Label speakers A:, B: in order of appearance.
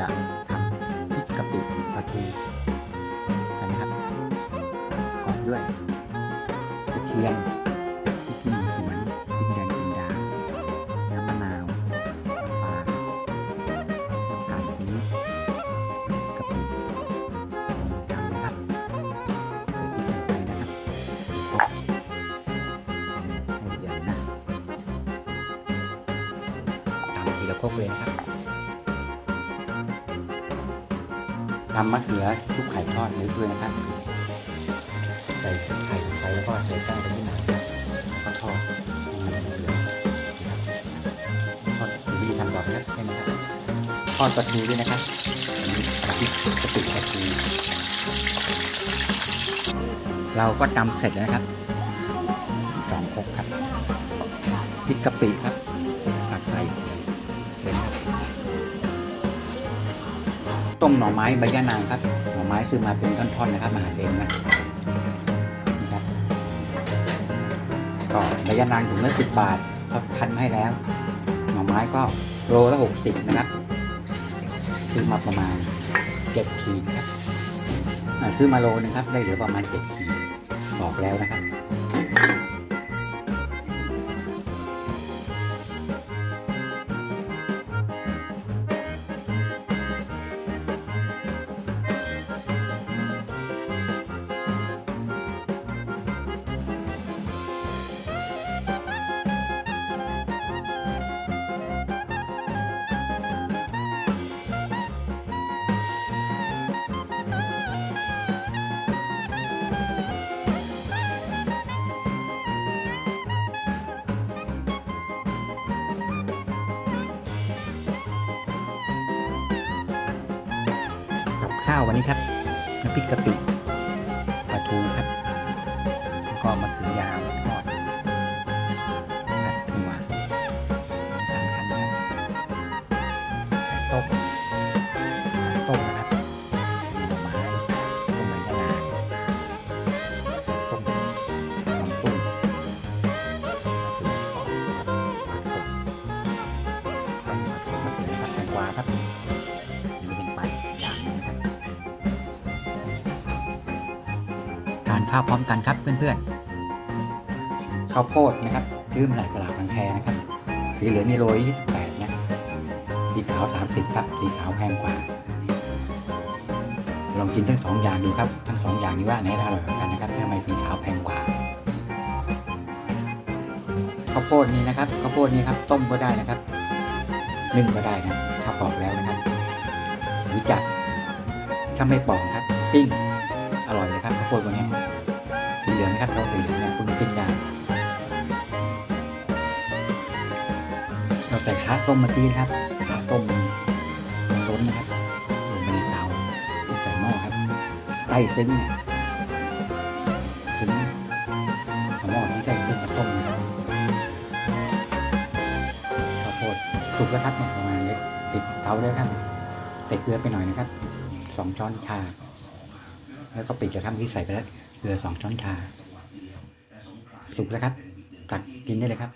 A: จะทำพริกกะปิปลาทูกันนะครับก่อนด้วยกะเคียมพริกขี้หพิกแดงจินดาน้ำมนาวปลาน้ำปี๊บะปิทำนะครับใส่พริกลงไปนะครับครบให้ละเอียดนะตามทีละควกเลยนะครับ ทำมะเขือชุบไข่ทอดหรือด้วยนะครับใส่ไข่ลงไปแล้วก็ใส่แป้งไปนิดหน่อยครับแล้วก็ทอดทอดวิธีทำต่อไปครับใช่ไหมครับทอดปลาทูด้วยนะครับอันนี้ปลาทูกะปิปลาทูเราก็ตำเสร็จแล้วนะครับสองครกครับพริกกะปิครับ ต้มหน่อไม้ใบยะนางครับ หน่อไม้ซื้อมาเป็นท่อนๆนะครับ มาหั่นเองนะนะครับก็ใบยะนางถุงละสิบบาทเขาคั้นให้แล้ว หน่อไม้ก็โลละหกสิบนะครับ ซื้อมาประมาณเจ็ดขีดครับซื้อมาโลนึงครับ ได้เหลือประมาณเจ็ดขีดบอกแล้วนะครับ ข้าววันนี้ครับน้ำพริกกะปิปลาทูครับ แล้วก็มะเขือยาวทอดผัดถั่วสามชั้นนะครับไข่ต้มต้มนะครับมีหน่อไม้ต้มใบยะนางต้มน้ำตุ้มมะเขือเปราะครับผักสดต้มผัดมะเขือครับแตงกวาครับานข้าวพร้อมกันครับเพื่อนๆข้าวโพดนะครับยืมไหลายตลาบางแคนะครับ สีเหลืองนี่โลยี่สิบแปดเนี่ยสีขาวสามสิบครับสีขาวแพงกว่า ลองกินทั้งสองอย่างดูครับ ทั้งสองอย่างนี้ว่าไหนอร่อยกว่ากันนะครับทำไมสีขาวแพงกว่าข้าวโพดนี้นะครับข้าวโพดนี้ครับต้มก็ได้นะครับนึ่งก็ได้นะถ้าปอกแล้วนะครับหรือจับถ้าไม่ปอกครับ ปิ้งอร่อยเลยครับข้าวโพดวัน ใส่ขาต้มเมื่อกี้นะครับขาต้มมันล้นนะครับลงไปในเตาใส่หม้อครับใต้ซึ้งเนี่ยซึ้งหม้อนี้ใส่ซึ้งมาต้มนะครับข้าวโพดสุกแล้วครับเนี่ยประมาณนี้ปิดเตาเลยครับใส่เกลือไปหน่อยนะครับสองช้อนชา แล้วก็ปิดกระทะที่ใส่ไปแล้วเกลือสองช้อนชาสุกแล้วครับ ตักกินได้เลยครับ